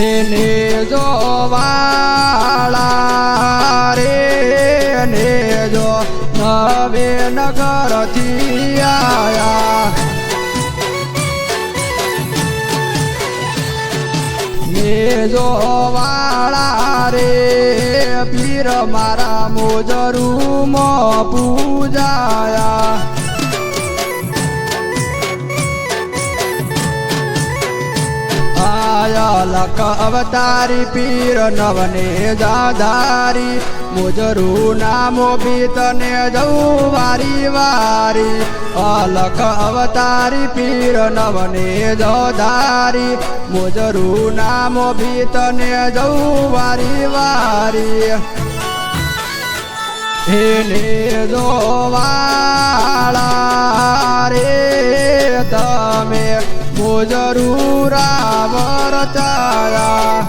એને જો વાળા રે ને જો નવે નગરથી આયા. ને જો વાળા રે, પીર મારા મોજરૂમાં પૂજાયા. આયા લખ અવતારી પીર નવને જાધારી મુજરું નામો બીતને જવું વારી વારી અલખ અવતારી પીર નવને જોધારી મુજરું નામો બીતને જવું વારી વારી એને જોવાળા મુજરૂરા વરચાયા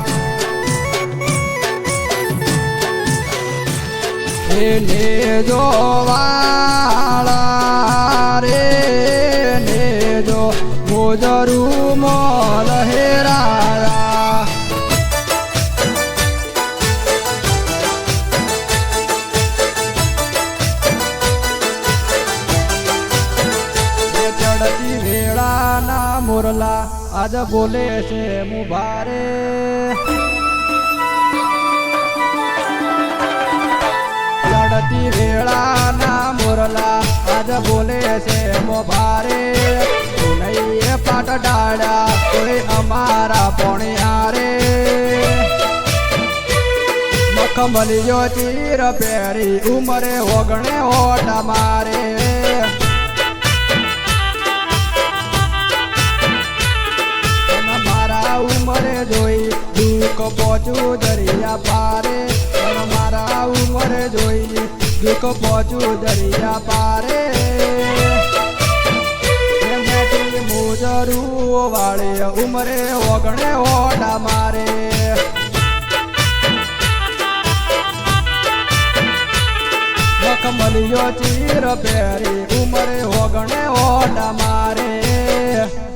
એને જોવાળા રે ને જો મુજરૂ મોલ હેરાયા. મુરલા, આજ બોલે છે મુભારે લડતી વેળા ના મોરલા, આજ બોલે છે મોભારે નહીં પાટ ડાળ્યા, કોઈ અમારા પોણિયારે મખમલિયો ચીર પહેરી, ઉમરે ઓગણે ઓટ મારે. જોઈ, દુઃખ પહોંચું દરિયા પારે. પણ મારા ઉંમર જોઈ, દુઃખ પહોંચું દરિયા પારે. મોજરૂ વાળે ઉમરે ઓગણે ઓડા મારે. મખમલિયો ચીર પહેરી, ઉમરે ઓગણે ઓડા મારે.